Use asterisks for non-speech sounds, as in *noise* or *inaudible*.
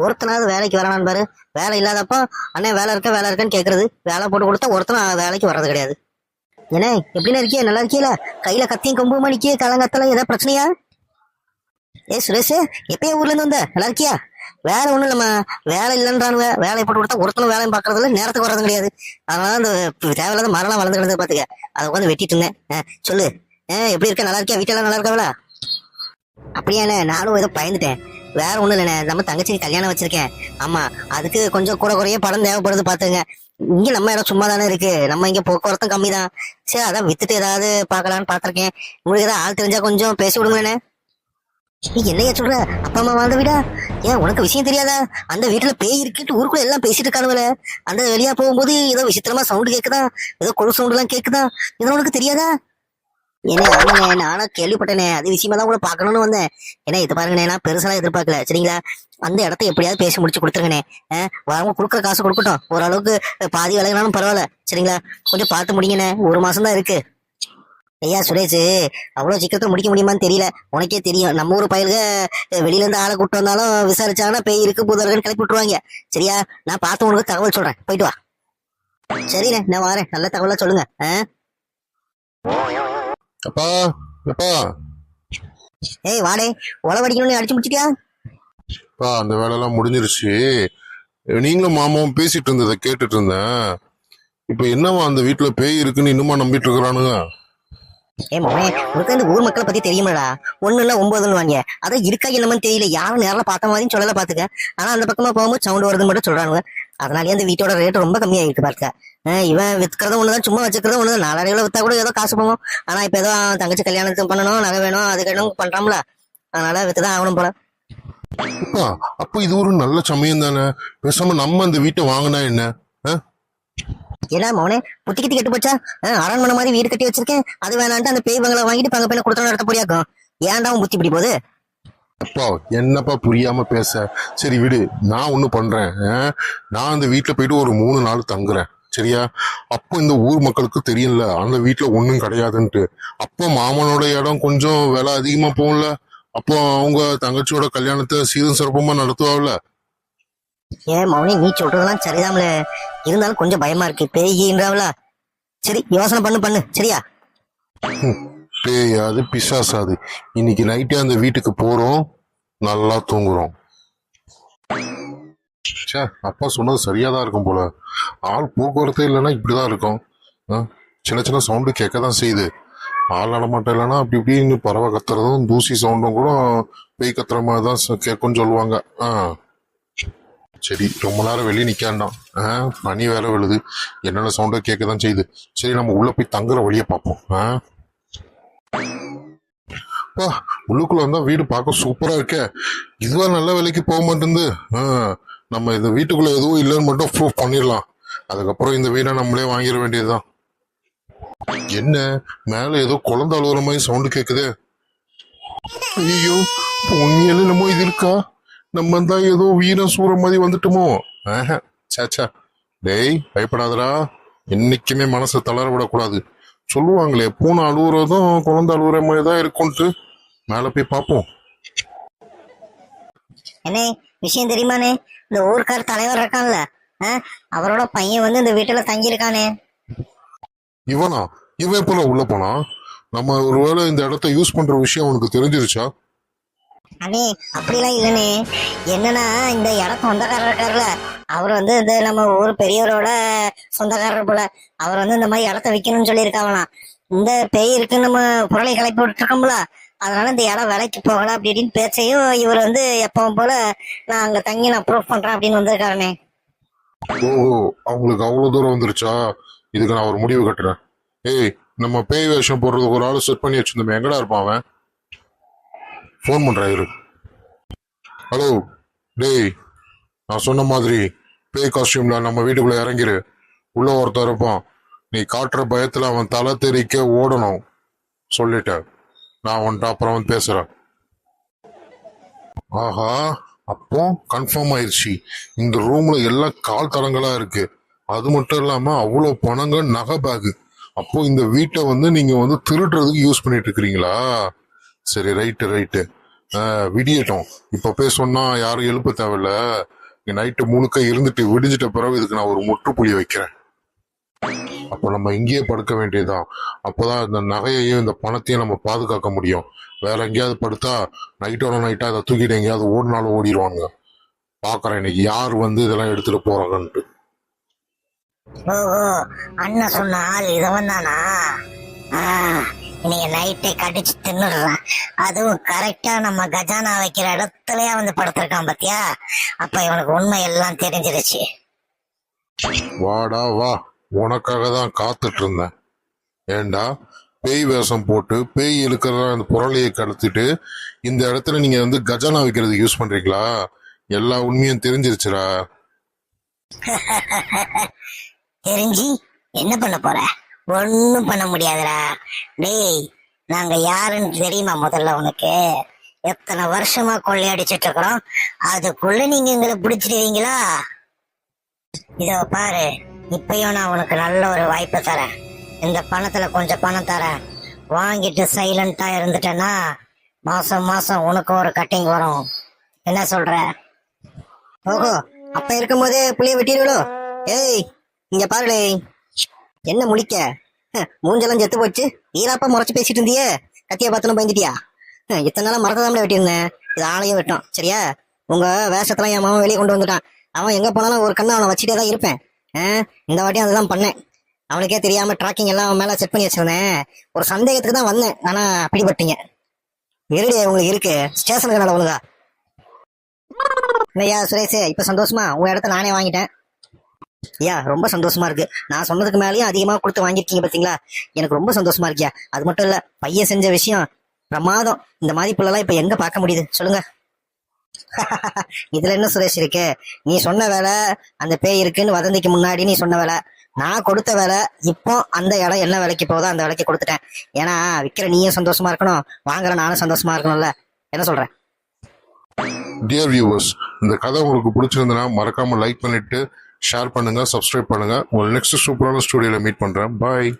ஒருத்தனாவது வேலைக்கு வரானான்னு பாரு. வேலை இல்லாதப்போ அண்ணன் வேலை இருக்க வேலை இருக்கன்னு கேட்கறது வேலை போட்டு கொடுத்தா ஒருத்தனும் வேலைக்கு வர்றது கிடையாது. என்ன எப்படின்னு இருக்கியா நல்லா இருக்கியல கையில கத்தியும் கொம்புமா நிக்கிய கலங்கத்தல ஏதாவது பிரச்சனையா? ஏ சுரேஷ் எப்பயே ஊர்ல இருந்து வந்த? நல்லா இருக்கியா? வேலை ஒண்ணும் நம்ம வேலை இல்லைன்றானு வேலையை போட்டு கொடுத்தா ஒருத்தனும் வேலையும் பாக்குறது நேரத்துக்கு வர்றது கிடையாது. அதனால அந்த தேவையில்லாத மரம் வளர்ந்து கிடந்தது பாத்துக்க. அதை உட்காந்து வெட்டிட்டு இருந்தேன். ஆ, சொல்லு. ஏன் எப்படி இருக்க? நல்லா இருக்கியா? வீட்டெல்லாம் நல்லா இருக்காவளா அப்படியாண்ணே நானும் ஏதோ பயந்துட்டேன். வேற ஒண்ணும் இல்லைண்ணே. நம்ம தங்கச்சிக்கு கல்யாணம் வச்சிருக்கேன். ஆமா அதுக்கு கொஞ்சம் கூட குறைய படம் தேவைப்படுது பாத்துங்க இங்க நம்ம இடம் சும்மா தானே இருக்கு. நம்ம இங்க போக்குவரத்தும் கம்மி தான் சரி அதான் வித்துட்டு ஏதாவது பார்க்கலான்னு பாத்திருக்கேன் உங்களுக்கு ஏதாவது ஆள் தெரிஞ்சா கொஞ்சம் பேசி விடுங்களேண்ணே. நீ என்னையா சொல்ற? அப்பா அம்மா வாழ்ந்த வீடா? ஏன் உனக்கு விஷயம் தெரியாதா? அந்த வீட்டுல பேய் இருக்குட்டு ஊருக்குள்ள எல்லாம் பேசிட்டு இருக்கானுவல அந்த வெளியா போகும்போது ஏதோ விசித்திரமா சவுண்ட் கேக்குதா? ஏதோ கொழு சவுண்ட் எல்லாம் கேக்குதா? இதெல்லாம் உனக்கு தெரியாதா? என்ன ஆமாண்ணே நானும் கேள்விப்பட்டேனே. அது விஷயமா தான் கூட பார்க்கணும்னு வந்தேன். ஏன்னா இது பாருங்கண்ணே நான் பெருசாலாம் எதிர்பார்க்கல. சரிங்களா? அந்த இடத்த எப்படியாவது பேசி முடிச்சு கொடுத்துருங்கண்ணே. வரவங்க கொடுக்குற காசு கொடுக்கட்டும். ஓரளவுக்கு பாதி விலைனாலும் பரவாயில்ல. சரிங்களா? கொஞ்சம் பார்த்து முடிங்கண்ணே. ஒரு மாசம் தான் இருக்கு. ஐயா சுரேஷ் அவ்வளவு சீக்கிரத்தில் முடிக்க முடியுமான்னு தெரியல. உனக்கே தெரியும். நம்ம ஊர் பயிலுக வெளியில இருந்து ஆளை கூட்டு வந்தாலும் விசாரிச்சாங்கன்னா பேய் இருக்கு புதர்கன்னு கிளப்பி விட்டுருவாங்க. சரியா? நான் பார்த்து உனக்கு தகவல் சொல்கிறேன் போயிட்டு வா. சரிண்ணே நான் வரேன். நல்ல தகவலாக சொல்லுங்க. ஆ? அப்பா அப்பா. ஏய் வாடே உளவடிக்கணும்னு அடிச்சு முடிச்சிட்டியா? அப்பா அந்த வேலையெல்லாம் முடிஞ்சிருச்சு. நீங்களும் மாமாவும் பேசிட்டு இருந்ததை கேட்டுட்டு இருந்தேன். இப்ப என்னவா அந்த வீட்டுல பேய் இருக்குன்னு இன்னுமா நம்பிட்டு இருக்கிறானுங்க? ஏ மோனே உனக்கு இந்த ஊர் மக்களை பத்தி தெரியுமாடா? ஒண்ணு இல்ல ஒன்பதுன்னு வாங்க. அதான் இருக்கா என்னமன்னு தெரியல. யாரும் நேரில் பார்த்த மாதிரியும் சொல்லல பாத்துக்க ஆனா அந்த பக்கமா போகும்போது சவுண்ட் வருதுன்னு மட்டும் சொல்றானுங்க. அதனாலயே அந்த வீட்டோட ரேட் ரொம்ப கம்மியாயிருக்கு பாருக்க இவன் விற்கிறதும் ஒண்ணுதான் சும்மா வச்சுக்கிறதும் ஒண்ணுதான். நாலாயிரம் வித்தா கூட ஏதோ காசு போகும். ஆனா இப்ப ஏதோ தங்கச்சி கல்யாணத்துக்கு பண்ணணும் நகை வேணும் அது வேணும் பண்றான்ல. அதனால வித்துதான் ஆகணும் போல. அப்பா இது ஒரு நல்ல சமயம் தானே? பேசாம நம்ம அந்த வீட்டை வாங்கினா என்ன? ஏன்னா மோனே புத்தி கிட்டி கெட்டு போச்சா? அரண்மனை மாதிரி வீடு கட்டி வச்சிருக்கேன். அது வேணான்ட்டு அந்த பேய் பங்களா வாங்கிட்டு பங்க பையனை கொடுத்தோம் நடத்த போறியாக்கும் ஏன்டா புத்தி இப்படி போகுது? அப்பா என்னப்பா புரியாம பேச? சரி விடு. நான் ஒண்ணு பண்றேன்? நான் அந்த வீட்டுல போயிட்டு ஒரு மூணு நாள் தங்குறேன். சரியா? அப்போ இந்த ஊர் மக்களுக்கு தெரியல அந்த வீட்டுல ஒண்ணும் கிடையாதுன்ட்டு. அப்போ மாமனோட இடம் கொஞ்சம் விலை அதிகமா போகும்ல. அப்போ அவங்க தங்கச்சியோட கல்யாணத்தை சீரும் சிறப்புமா நடத்துவாள்ல ஏன் மௌனி நீ சொல்றதெல்லாம் சரிதான்ல. இருந்தாலும் கொஞ்சம் பயமா இருக்கு. பேய்கின்றாவல சரி யோசனை பண்ணு பண்ணு. சரியா? பேயாது பிசாசாது. இன்னைக்கு நைட்டே அந்த வீட்டுக்கு போறோம். நல்லா தூங்குறோம். ச்சே அப்பா சொன்னது சரியாக தான் இருக்கும் போல. ஆள் போக்குவரத்தே இல்லைன்னா இப்படி தான் இருக்கும். ஆ, சின்ன சின்ன சவுண்டு கேட்க தான் செய்யுது. ஆள் நடமாட்டம் இல்லைன்னா அப்படி இப்படின்னு பறவை கத்துறதும் தூசி சவுண்டும் கூட பேய் கத்துற மாதிரி தான் கேட்கும்னு சொல்லுவாங்க. ஆ. சரி ரொம்ப நேரம் வெளியே நிற்காண்டாம் ஆ பனி வேற விழுது. என்னென்ன சவுண்டும் கேட்க தான் செய்யுது. சரி நம்ம உள்ளே போய் தங்குற வழியை பார்ப்போம். ஆ. அப்பா, உள்ளுக்குள்ள வந்தா வீடு பார்க்க சூப்பரா இருக்கே. இதுவா நல்ல விலைக்கு போக மாட்டேங்குது ஆ, நம்ம இந்த வீட்டுக்குள்ள எதுவும் இல்லைன்னு மட்டும் ப்ரூஃப் பண்ணிடலாம். அதுக்கப்புறம் இந்த வீடை நம்மளே வாங்கிட வேண்டியதுதான். என்ன? மேல ஏதோ குழந்தை அழுகுற மாதிரி சவுண்டு கேக்குது. ஐயோ உண்மையில என்னமோ இது இருக்கா? நம்ம தான் ஏதோ வீரம் சூற மாதிரி வந்துட்டோமோ? ஆஹா, டேய் பயப்படாதடா. என்னைக்குமே மனசை தளர விடக்கூடாது. சொல்லுவாங்களே பூனை அழுகுறதும் குழந்தை அழுகுற மாதிரி தான் இருக்கும்ட்டு மேலே போய் பார்ப்போம். விஷயம் தெரியுமானே இந்த ஊர்க்கார் தலைவர் இருக்கான்ல அவரோட பையன் வந்து இந்த வீட்டுல தங்கி இருக்கானே இவனா? இவன் எப்போ உள்ள போனா? நம்ம ஒருவேளை இந்த இடத்த யூஸ் பண்ற விஷயம் உனக்கு தெரிஞ்சிருச்சா? அண்ணே அப்படிலாம் இல்லனே என்னன்னா இந்த இடம் சொந்தக்காரர் இருக்காருல்ல அவர் வந்து இந்த நம்ம ஊர் பெரியவரோட சொந்தக்காரர் போல அவர் வந்து இந்த மாதிரி இடத்த விற்கணும்னு சொல்லியிருக்காங்களாம். இந்த பேய் இருக்கு நம்ம பொருளை கிளப்பி விட்டுருக்கோம்ல அதனால இந்த இடம் விலைக்கு போகல அப்படி இப்படின்னு பேச்சையும் இவர் வந்து எப்பவும் போல நான் அங்க தங்கி நான் ப்ரூஃப் பண்றேன் அப்படின்னு வந்திருக்காருனே. ஓஹோ அவங்களுக்கு அவ்வளவு தூரம் வந்துருச்சா? இதுக்கு நான் ஒரு முடிவு கட்டுறேன். ஏய் நம்ம பேய் வேஷம் போடுறதுக்கு ஒரு ஆள் செட் பண்ணி வச்சிருந்தோம் எங்கடா இருப்பான் அவன்? ஃபோன் பண்றேன் இரு. ஹலோ டேய் நான் சொன்ன மாதிரி பேய் காஸ்டியூம்ல நம்ம வீட்டுக்குள்ள இறங்கிரு. உள்ள ஒருத்தர் இருப்பான். நீ காட்டுற பயத்துல அவன் தலை தெறிக்க ஓடணும் சொல்லிட்டேன். நான் உன்ட்ட அப்புறம் வந்து பேசுறேன். ஆஹா அப்போ கன்ஃபார்ம் ஆயிடுச்சு இந்த ரூம்ல எல்லாம் கால் தரங்களா இருக்கு. அது மட்டும் இல்லாம அவ்வளோ பணங்க நகை பேகு அப்போ இந்த வீட்டை வந்து நீங்க வந்து திருடுறதுக்கு யூஸ் பண்ணிட்டு இருக்கிறீங்களா? சரி ரைட்டு ரைட்டு விடியட்டும். இப்ப போய் சொன்னா யாரும் எழுப்ப தேவையில்ல. நைட்டு முழுக்க இருந்துட்டு விடிஞ்சிட்ட பிறகு இதுக்கு நான் ஒரு முற்றுப்புள்ளி வைக்கிறேன். அப்போ நம்ம இங்கேயே படுக்க வேண்டியதுதான். அப்போதான் இந்த நகையையும் இந்த பணத்தையும் நம்ம பாதுகாக்க முடியும். வேற எங்கேயாவது படுத்தா நைட்டோட நைட்டா அதை தூக்கிட்டு எங்கேயாவது ஓடினாலும் ஓடிடுவாங்க பாக்குறேன் இன்னைக்கு யார் வந்து இதெல்லாம் எடுத்துட்டு போறாங்கன்ட்டு. அண்ணன் சொன்ன ஆள் இதவன் தானா? இன்னைக்கு நைட்டை கடிச்சு தின்னுடுறான். அதுவும் கரெக்டா நம்ம கஜானா வைக்கிற இடத்துலயே வந்து படுத்திருக்கான் பாத்தியா? அப்ப இவனுக்கு உண்மை எல்லாம் தெரிஞ்சிருச்சு. வாடா வா. உனக்காக தான் காத்துட்டு இருந்தேன் ஏண்டா? பேய் வேஷம் போட்டு பேய் இழுக்கிற அந்த புரளையை கடத்திட்டு இந்த இடத்துல நீங்க வந்து கஜானா வைக்கிறதுக்கு யூஸ் பண்றீங்களா? எல்லா உண்மையும் தெரிஞ்சிருச்சுடா. *laughs* தெரிஞ்சு என்ன பண்ண போற? ஒன்னும் பண்ண முடியாதுடா. டேய் நாங்க யாருன்னு தெரியுமா முதல்ல உனக்கு? எத்தனை வருஷமா கொள்ளையடிச்சிட்டு இருக்கிறோம். அதுக்குள்ள நீங்க எங்களை பிடிச்சிடுவீங்களா? இதோ பாரு. இப்பயும் நான் உனக்கு நல்ல ஒரு வாய்ப்பு தரேன். இந்த பணத்துல கொஞ்சம் பணம் தரேன். வாங்கிட்டு சைலண்டா இருந்துட்டேன்னா மாசம் மாசம் உனக்கு ஒரு கட்டிங் வரும். என்ன சொல்ற? ஓஹோ அப்ப இருக்கும்போதே புளிய வெட்டிடுவோ ஏய் இங்க பாருலே என்ன முழிக்க? ஹ, மூஞ்செல்லாம் செத்து போச்சு. ஈராப்பா முறைச்சு பேசிட்டு இருந்தியே. கத்திய பார்த்தனும் பயந்துட்டியா? இத்தனை நாளா மரத்தை தான் வெட்டியிருந்தேன். இது ஆளையும் வெட்டும். சரியா? உங்க வேஷத்தெல்லாம் என் மாமன் வெளியே கொண்டு வந்துட்டான். அவன் எங்க போனாலும் ஒரு கண்ணை அவனை வச்சுட்டே தான் இருப்பேன். இந்த வாட்டியும் அதுதான் பண்ணேன். அவனுக்கே தெரியாம ட்ராக்கிங் எல்லாம் மேல செட் பண்ணி வச்சிருந்தேன். ஒரு சந்தேகத்துக்கு தான் வந்தேன். ஆனா பிடிபட்டீங்க. இருடி உங்களுக்கு இருக்கு. ஸ்டேஷனுக்கு நட ஒழுங்கா ஐயா சுரேஷ் இப்ப சந்தோஷமா? உங்க இடத்த நானே வாங்கிட்டேன். ஐயா ரொம்ப சந்தோஷமா இருக்கு. நான் சொன்னதுக்கு மேலேயும் அதிகமா கொடுத்து வாங்கிருக்கீங்க பாத்தீங்களா? எனக்கு ரொம்ப சந்தோஷமா இருக்கியா அது மட்டும் இல்ல பையன் செஞ்ச விஷயம் பிரமாதம். இந்த மாதிரி புள்ளலாம் இப்ப எங்க பார்க்க முடியுது? சொல்லுங்க. *laughs* இதுல என்ன சுரேஷ் இருக்கு? நீ சொன்ன வேலை அந்த பேய் இருக்குன்னு வதந்திக்கு முன்னாடி நீ சொன்ன வேலை. நான் கொடுத்த வேலை இப்போ அந்த இடம் என்ன விலைக்கு போதோ அந்த விலைக்கு கொடுத்துட்டேன். ஏன்னா விக்கிற நீயும் சந்தோஷமா இருக்கணும் வாங்குற நானும் சந்தோஷமா இருக்கணும்ல. என்ன சொல்றேன் டியர் வியூவர்ஸ் இந்த கதை உங்களுக்கு பிடிச்சிருந்தனா மறக்காம லைக் பண்ணிட்டு ஷேர் பண்ணுங்க சப்ஸ்கிரைப் பண்ணுங்க. உங்களை நெக்ஸ்ட் சூப்பரான ஸ்டூடியோல மீட் பண்றேன். பாய்